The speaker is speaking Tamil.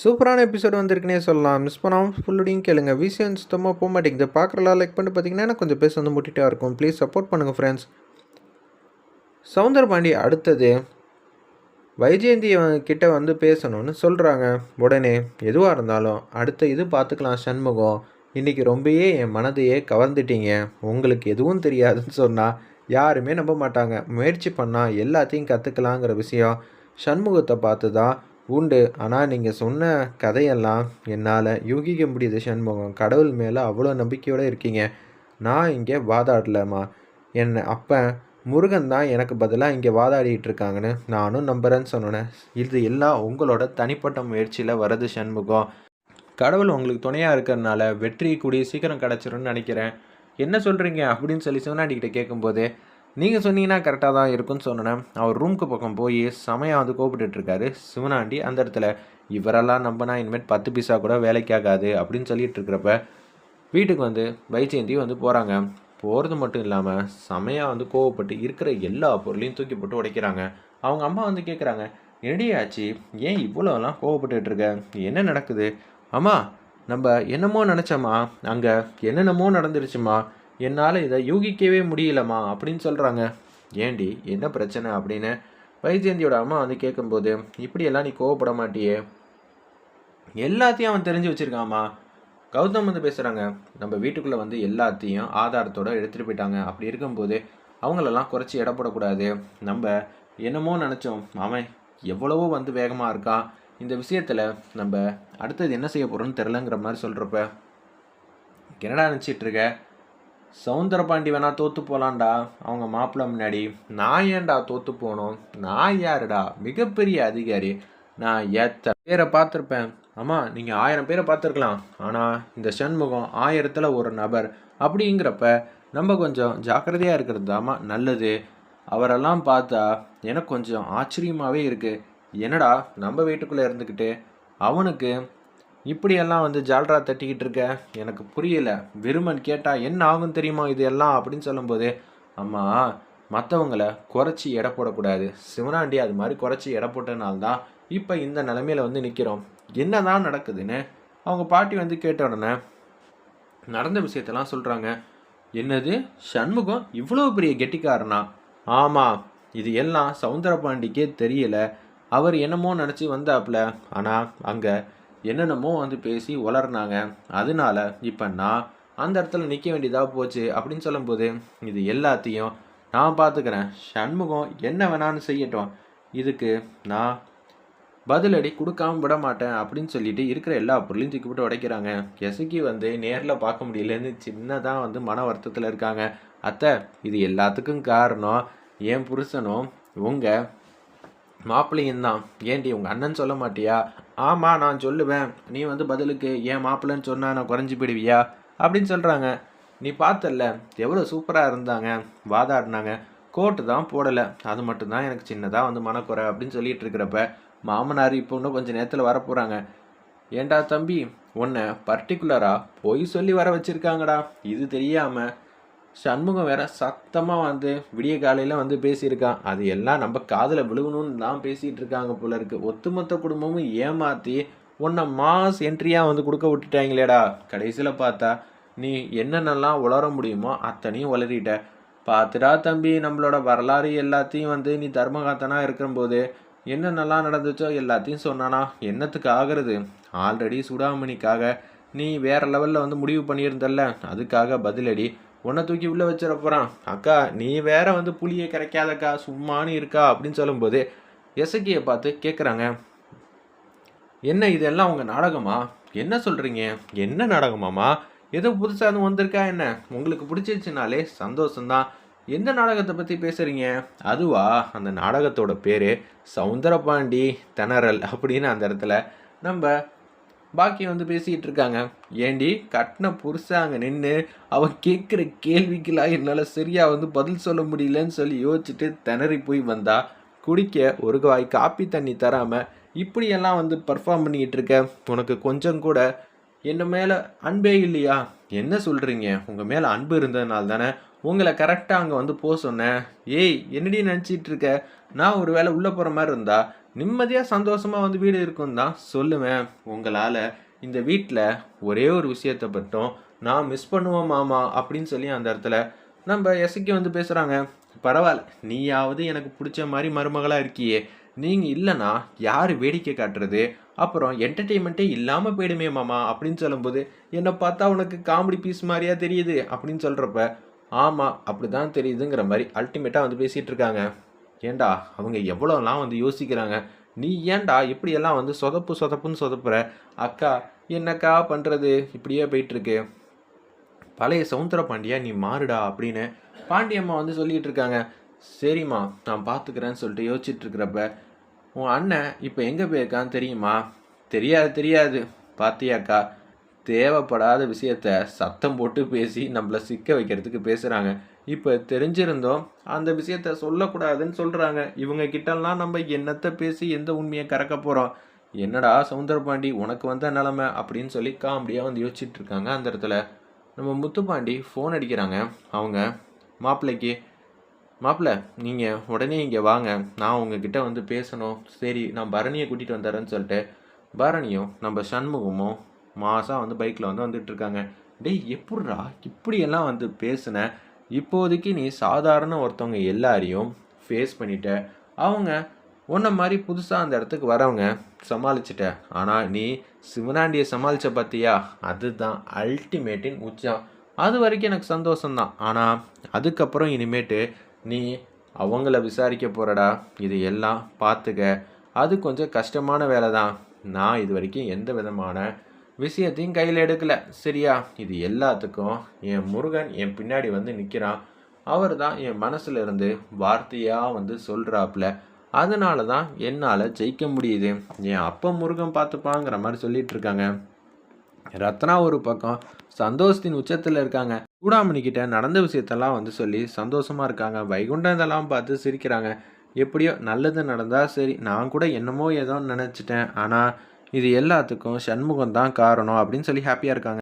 சூப்பரான எபிசோட் வந்திருக்குனே சொல்லலாம். மிஸ் பண்ணாமல் ஃபுல்லுடையும் கேளுங்க. விஷயம் சுத்தமாக போக மாட்டேங்குது. பார்க்குறலாம் லைக் பண்ணிட்டு பார்த்தீங்கன்னா கொஞ்சம் பேச வந்து முட்டிட்டா இருக்கும். ப்ளீஸ் சப்போர்ட் பண்ணுங்கள் ஃப்ரெண்ட்ஸ் சவுந்தர பாண்டி அடுத்தது வைஜெயந்தி கிட்ட வந்து பேசணும்னு சொல்கிறாங்க உடனே எதுவாக இருந்தாலும் அடுத்த இது பார்த்துக்கலாம் சண்முகம். இன்றைக்கி ரொம்பவே என் மனதையே கவர்ந்துட்டீங்க. உங்களுக்கு எதுவும் தெரியாதுன்னு சொன்னால் யாருமே நம்ப மாட்டாங்க. முயற்சி பண்ணால் எல்லாத்தையும் கற்றுக்கலாங்கிற விஷயம் சண்முகத்தை பார்த்து தான் உண்டு. ஆனால் நீங்கள் சொன்ன கதையெல்லாம் என்னால் யூகிக்க முடியுது சண்முகம். கடவுள் மேலே அவ்வளோ நம்பிக்கையோடு இருக்கீங்க. நான் இங்கே வாதாடலம்மா. என்ன அப்போ முருகன் தான் எனக்கு பதிலாக இங்கே வாதாடிட்டு இருக்காங்கன்னு நானும் நம்புகிறேன்னு சொன்னேன். இது எல்லாம் உங்களோட தனிப்பட்ட முயற்சியில் வருது சண்முகம். கடவுள் உங்களுக்கு துணையாக இருக்கிறதுனால வெற்றி கூடிய சீக்கிரம் கிடச்சிரும்னு நினைக்கிறேன். என்ன சொல்கிறீங்க அப்படின்னு சொல்லி சிவனாடிக்கிட்ட கேட்கும்போது நீங்கள் சொன்னீங்கன்னா கரெக்டாக தான் இருக்குன்னு சொன்னேன். அவர் ரூமுக்கு பக்கம் போய் செமையாக வந்து கூப்பிட்டுட்டு சிவனாண்டி அந்த இடத்துல இவரெல்லாம் நம்பினா இனிமேல் பத்து பைசா கூட வேலைக்கு ஆகாது அப்படின்னு சொல்லிட்டு இருக்கிறப்ப வீட்டுக்கு வந்து வைஜெயந்தி வந்து போகிறாங்க போகிறது மட்டும் இல்லாமல் செமையாக வந்து கோவப்பட்டு இருக்கிற எல்லா பொருளையும் தூக்கி போட்டு உடைக்கிறாங்க. அவங்க அம்மா வந்து கேட்குறாங்க என்னடி ஆச்சு ஏன் இவ்வளோலாம் கோவப்பட்டுட்டு இருக்க? என்ன நடக்குது? அம்மா நம்ம என்னமோ நினச்சோம்மா அங்கே என்னென்னமோ நடந்துருச்சுமா என்னால் இதை யூகிக்கவே முடியலம்மா அப்படின்னு சொல்கிறாங்க ஏண்டி என்ன பிரச்சனை அப்படின்னு வைஜெயந்தியோட அம்மா வந்து கேட்கும்போது இப்படியெல்லாம் நீ கோவப்பட மாட்டியே. எல்லாத்தையும் அவன் தெரிஞ்சு வச்சிருக்காம்மா கௌதம் வந்து பேசுகிறாங்க நம்ம வீட்டுக்குள்ளே வந்து எல்லாத்தையும் ஆதாரத்தோட எடுத்துகிட்டு போயிட்டாங்க. அப்படி இருக்கும்போது அவங்களெல்லாம் குறைச்சி எடை போடக்கூடாது. நம்ம என்னமோ நினச்சோம் அவன் எவ்வளவோ வந்து வேகமாக இருக்கான் இந்த விஷயத்தில் நம்ம அடுத்தது என்ன செய்ய போகிறோம்னு தெரிலங்கிற மாதிரி சொல்கிறப்ப என்னடா நினச்சிட்டு இருக்க? சவுந்தரபாண்டி வேணா தோத்து போலாம்டா. அவங்க மாப்பிள்ளை முன்னாடி நான் ஏன்டா தோத்து போகணும் நான் யாருடா? மிகப்பெரிய அதிகாரி. நான் எத்தனை பேரை பார்த்துருப்பேன். ஆமாம் நீங்கள் ஆயிரம் பேரை பார்த்துருக்கலாம். ஆனால் இந்த சண்முகம் ஆயிரத்தில் ஒரு நபர். அப்படிங்கிறப்ப நம்ம கொஞ்சம் ஜாக்கிரதையாக இருக்கிறது தாமா நல்லது. அவரெல்லாம் பார்த்தா எனக்கு கொஞ்சம் ஆச்சரியமாகவே இருக்குது என்னடா நம்ம வீட்டுக்குள்ளே இருந்துக்கிட்டு அவனுக்கு இப்படியெல்லாம் வந்து ஜால்ரா தட்டிக்கிட்டு இருக்க? எனக்கு புரியல. வெறுமன் கேட்டால் என்ன ஆகும் தெரியுமா இது எல்லாம் அப்படின்னு சொல்லும்போது அம்மா மற்றவங்கள குறைச்சி எடை போடக்கூடாது. சிவனாண்டி அது மாதிரி குறைச்சி எடை போட்டனால்தான் இப்போ இந்த நிலமையில வந்து நிற்கிறோம் என்ன தான் நடக்குதுன்னு அவங்க பாட்டி வந்து கேட்ட உடனே நடந்த விஷயத்தெல்லாம் சொல்கிறாங்க என்னது? சண்முகம் இவ்வளோ பெரிய கெட்டிக்காரனா? ஆமாம் இது எல்லாம் சவுந்தரபாண்டிக்கே தெரியல. அவர் என்னமோ நினச்சி வந்தாப்புல ஆனால் அங்கே என்னென்னமோ வந்து பேசி வளர்னாங்க அதனால இப்போ நான் அந்த இடத்துல நிற்க வேண்டியதாக போச்சு அப்படின்னு சொல்லும்போது இது எல்லாத்தையும் நான் பார்த்துக்கிறேன் சண்முகம் என்ன வேணான்னு செய்யட்டும். இதுக்கு நான் பதிலடி கொடுக்காம விட மாட்டேன் அப்படின்னு சொல்லிட்டு இருக்கிற எல்லா பொருளையும் தூக்கி போட்டு உடைக்கிறாங்க. எசக்கி வந்து நேரில் பார்க்க முடியலன்னு சின்னதாக வந்து மன வருத்தத்தில் இருக்காங்க. அத்தை இது எல்லாத்துக்கும் காரணம் என் புருஷனும் உங்கள் மாப்பிள்ளையும் தான். ஏண்டி உங்கள் அண்ணன் சொல்ல மாட்டியா? ஆமாம் நான் சொல்லுவேன். நீ வந்து பதிலுக்கு ஏன் மாப்பிள்ளைன்னு சொன்னால் நான் குறைஞ்சி போயிடுவியா? அப்படின்னு சொல்கிறாங்க நீ பார்த்தல்ல எவ்வளோ சூப்பராக இருந்தாங்க வாதாடினாங்க. கோட்டு தான் போடலை. அது மட்டும்தான் எனக்கு சின்னதாக வந்து மனக்குறை அப்படின்னு சொல்லிட்டு இருக்கிறப்ப மாமனார் இப்போ இன்னும் கொஞ்சம் நேரத்தில் வரப்போகிறாங்க ஏண்டா தம்பி உன்னை பர்டிகுலராக பொய் சொல்லி வர வச்சுருக்காங்கடா. இது தெரியாமல் சண்முகம் வேற சத்தமாக வந்து விடிய காலையில் வந்து பேசியிருக்கான். அது எல்லாம் நம்ம காதில் விழுகணும்னு தான் பேசிகிட்டு இருக்காங்க போல இருக்கு. ஒட்டுமொத்த குடும்பமும் ஏமாற்றி உன்னை மாஸ் என்ட்ரியாக வந்து கொடுக்க விட்டுட்டாங்களேடா. கடைசியில் பார்த்தா நீ என்னென்னலாம் உளர முடியுமோ அத்தனையும் உளறிட்ட. பார்த்துடா தம்பி நம்மளோட வரலாறு எல்லாத்தையும் வந்து நீ தர்மகாத்தனாக இருக்கும்போது என்னென்னலாம் நடந்துச்சோ எல்லாத்தையும் சொன்னானா. என்னத்துக்கு ஆகிறது? ஆல்ரெடி சுடாமணிக்காக நீ வேறு லெவலில் வந்து முடிவு பண்ணியிருந்தல்ல. அதுக்காக பதிலடி உன்னை தூக்கி உள்ளே வச்சிட போகிறான் அக்கா நீ வேற வந்து புளியை கிடைக்காதக்கா சும்மானு இருக்கா அப்படின்னு சொல்லும்போது எசக்கியை பார்த்து கேட்குறாங்க என்ன இதெல்லாம் உங்கள் நாடகமா? என்ன சொல்கிறீங்க என்ன நாடகமாமா ஏதோ புதுசாக எதுவும் வந்திருக்கா என்ன? உங்களுக்கு பிடிச்சிருச்சுனாலே சந்தோஷம்தான். எந்த நாடகத்தை பற்றி பேசுகிறீங்க அதுவா? அந்த நாடகத்தோட பேர் சவுந்தரபாண்டி திணறல் அப்படின்னு அந்த இடத்துல நம்ம பாக்கி வந்து பேசிக்கிட்டு இருக்காங்க. ஏண்டி கட்டின புருஷன் அங்கே நின்று அவன் கேட்குற கேள்விக்கெல்லாம் என்னால் சரியாக வந்து பதில் சொல்ல முடியலன்னு சொல்லி யோசிச்சுட்டு திணறி போய் வந்தா குடிக்க ஒரு வாய் காப்பி தண்ணி தராமல் இப்படியெல்லாம் வந்து பர்ஃபார்ம் பண்ணிக்கிட்டு இருக்க. உனக்கு கொஞ்சம் கூட என்ன மேலே அன்பே இல்லையா? என்ன சொல்கிறீங்க உங்கள் மேலே அன்பு இருந்ததுனால தானே உங்களை கரெக்டாக அங்கே வந்து போக சொன்னேன். ஏய் என்னடி நினச்சிட்டு இருக்க? நான் ஒரு வேளை உள்ளே போகிற மாதிரி இருந்தா நிம்மதியாக சந்தோஷமாக வந்து வீடு இருக்கும் தான் சொல்லுவேன். உங்களால் இந்த வீட்டில் ஒரே ஒரு விஷயத்தை பட்டும் நான் மிஸ் பண்ணுவோம் மாமா அப்படின்னு சொல்லி அந்த இடத்துல நம்ம எசக்கி வந்து பேசுகிறாங்க பரவாயில்ல நீயாவது எனக்கு பிடிச்ச மாதிரி மருமகளாக இருக்கியே. நீங்கள் இல்லைன்னா யார் வேடிக்கை காட்டுறது? அப்புறம் என்டர்டெயின்மெண்ட்டே இல்லாமல் போயிடுமே மாமா அப்படின்னு சொல்லும்போது என்னை பார்த்தா உனக்கு காமெடி பீஸ் மாதிரியா தெரியுது? அப்படின்னு சொல்கிறப்ப ஆமாம் அப்படி தான் தெரியுதுங்கிற மாதிரி அல்டிமேட்டாக வந்து பேசிகிட்டு இருக்காங்க. ஏண்டா அவங்க எவ்வளோலாம் வந்து யோசிக்கிறாங்க? நீ ஏன்டா இப்படியெல்லாம் வந்து சொதப்பு சொதப்புன்னு சொதப்புற? அக்கா என்னக்கா பண்ணுறது இப்படியே போயிட்டுருக்கு. பழைய சவுந்தர பாண்டியா நீ மாறுடா அப்படின்னு பாண்டியம்மா வந்து சொல்லிகிட்டு இருக்காங்க. சரிம்மா நான் பார்த்துக்கிறேன்னு சொல்லிட்டு யோசிச்சுட்டு இருக்கிறப்ப உன் அண்ணன் இப்போ எங்கே போயிருக்கான்னு தெரியுமா? தெரியாது தெரியாது. பார்த்தியாக்கா தேவைப்படாத விஷயத்த சத்தம் போட்டு பேசி நம்மளை சிக்க வைக்கிறதுக்கு பேசுகிறாங்க இப்போ தெரிஞ்சிருந்தோம் அந்த விஷயத்த சொல்லக்கூடாதுன்னு சொல்கிறாங்க இவங்க கிட்டலாம் நம்ம என்னத்தை பேசி எந்த உண்மையை கறக்க போகிறோம் என்னடா சவுந்தரபாண்டி உனக்கு வந்த நிலமை அப்படின்னு சொல்லி காமெடியாக வந்து யோசிச்சுட்டு இருக்காங்க அந்த இடத்துல. நம்ம முத்துப்பாண்டி ஃபோன் அடிக்கிறாங்க. அவங்க மாப்பிள்ளைக்கு மாப்பிள்ளை நீங்கள் உடனே இங்கே வாங்க. நான் உங்ககிட்ட வந்து பேசணும். சரி நான் பரணியை கூட்டிகிட்டு வந்துடுறேன்னு சொல்லிட்டு பரணியும் நம்ம சண்முகமும் மாதம் வந்து பைக்கில் வந்து வந்துட்டுருக்காங்க டேய் எப்பட்றா? இப்படியெல்லாம் வந்து பேசின? இப்போதைக்கு நீ சாதாரண ஒருத்தவங்க எல்லாரையும் ஃபேஸ் பண்ணிட்ட. அவங்க உன்ன மாதிரி புதுசாக அந்த இடத்துக்கு வரவங்க சமாளிச்சிட்ட. ஆனால் நீ சிவனாண்டியை சமாளித்த பார்த்தியா அதுதான் அல்டிமேட்டின் உச்சம். அது வரைக்கும் எனக்கு சந்தோஷம்தான். ஆனால் அதுக்கப்புறம் இனிமேட்டு நீ அவங்கள விசாரிக்க போகிறடா இது எல்லாம் பார்த்துக்க அது கொஞ்சம் கஷ்டமான வேலை தான் நான் இது வரைக்கும் எந்த விதமான விஷயத்தையும் கையில் எடுக்கலை. சரியா? இது எல்லாத்துக்கும் என் முருகன் என் பின்னாடி வந்து நிற்கிறான் அவர் தான் என் மனசில் இருந்து வார்த்தையாக வந்து சொல்கிறாப்புல அதனால தான் என்னால் ஜெயிக்க முடியுது. என் அப்பா முருகன் பார்த்துப்பாங்கிற மாதிரி சொல்லிட்டு இருக்காங்க. ரத்னா ஒரு பக்கம் சந்தோஷத்தின் உச்சத்தில் இருக்காங்க. சூடாமணி கிட்ட நடந்த விஷயத்தெல்லாம் வந்து சொல்லி சந்தோஷமாக இருக்காங்க. வைகுண்டம் இதெல்லாம் பார்த்து சிரிக்கிறாங்க. எப்படியோ நல்லது நடந்தால் சரி. நான் கூட என்னமோ ஏதோ நினச்சிட்டேன். ஆனால் இது எல்லாத்துக்கும் சண்முகம் தான் காரணம் அப்படின்னு சொல்லி ஹாப்பியாக இருக்காங்க.